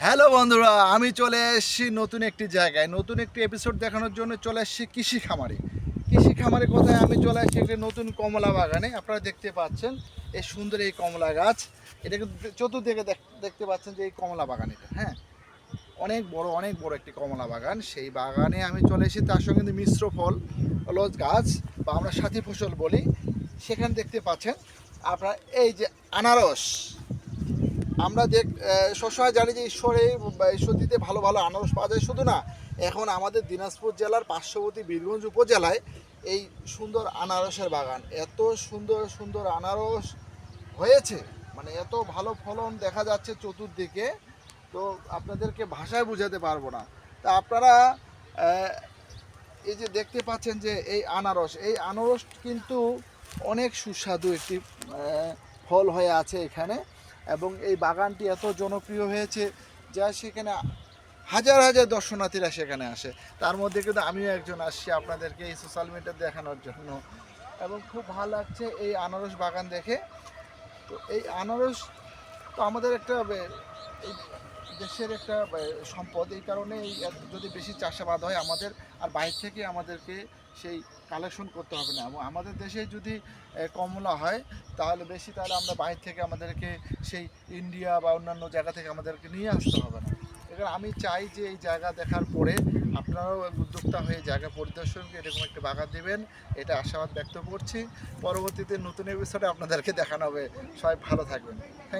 Hello বন্ধুরা, আমি চলে এসেছি নতুন একটি জায়গায়। নতুন একটি এপিসোড দেখানোর জন্য চলে এসেছি কৃষি খামারে। কৃষি খামারে কোথায় আমি চলে এসেছি একটি নতুন কমলা বাগানে। আপনারা দেখতে পাচ্ছেন এই সুন্দর এই কমলা গাছ। এটাকে চতুর্দিকে দেখ- দেখতে পাচ্ছেন যে এই কমলা বাগান এটা হ্যাঁ? অনেক বড় অনেক বড় একটি কমলা বাগান। সেই বাগানে আমি চলে এসেছি, তার সঙ্গে কিন্তু মিশ্র ফল হলো গাছ বা আমরা সাথী ফসল বলি। সেখানে দেখতে পাচ্ছেন আপনার এই যে আনারস। আমরা আহ, সবসময় জানি যে ঈশ্বরে বা ঈশ্বরদীতে ভালো ভালো আনারস পাওয়া যায়। শুধু না এখন আমাদের দিনাজপুর জেলার পার্শ্ববর্তী বীরগঞ্জ উপজেলায় এই সুন্দর আনারসের বাগান। এত সুন্দর সুন্দর আনারস হয়েছে মানে এত ভালো ফলন দেখা যাচ্ছে চতুর্দিকে তো আপনাদেরকে ভাষায় বোঝাতে পারব না। তা আপনারা এই যে দেখতে পাচ্ছেন যে এই আনারস এই আনারস কিন্তু অনেক সুস্বাদু একটি ফল হয়ে আছে এখানে। এবং এই বাগানটি এত জনপ্রিয় হয়েছে যা সেখানে হাজার হাজার দর্শনার্থীরা সেখানে আসে। তার মধ্যে কিন্তু আমিও একজন আসছি আপনাদেরকে এই সোশ্যাল মিডিয়া দেখানোর জন্য। এবং খুব ভালো লাগছে এই আনারস বাগান দেখে। তো এই আনারস তো আমাদের একটা দেশের একটা সম্পদ। এই কারণে যদি বেশি চাষাবাদ হয় আমাদের, আর বাইরে থেকে আমাদেরকে সেই কালেকশন করতে হবে না। এবং আমাদের দেশে যদি কমলা হয়, তাহলে বেশি তাহলে আমরা বাইরে থেকে আমাদেরকে সেই ইন্ডিয়া বা অন্যান্য জায়গা থেকে আমাদেরকে নিয়ে আসতে হবে না। এবার আমি চাই যে এই জায়গা দেখার পরে আপনারাও উদ্যোক্তা হয়ে জায়গা পরিদর্শন করে এরকম একটা বাগান দেবেন, এটা আশাবাদ ব্যক্ত করছি। পরবর্তীতে নতুন এপিসোডে আপনাদেরকে দেখানো হবে। সবাই ভালো থাকবেন। থ্যাংক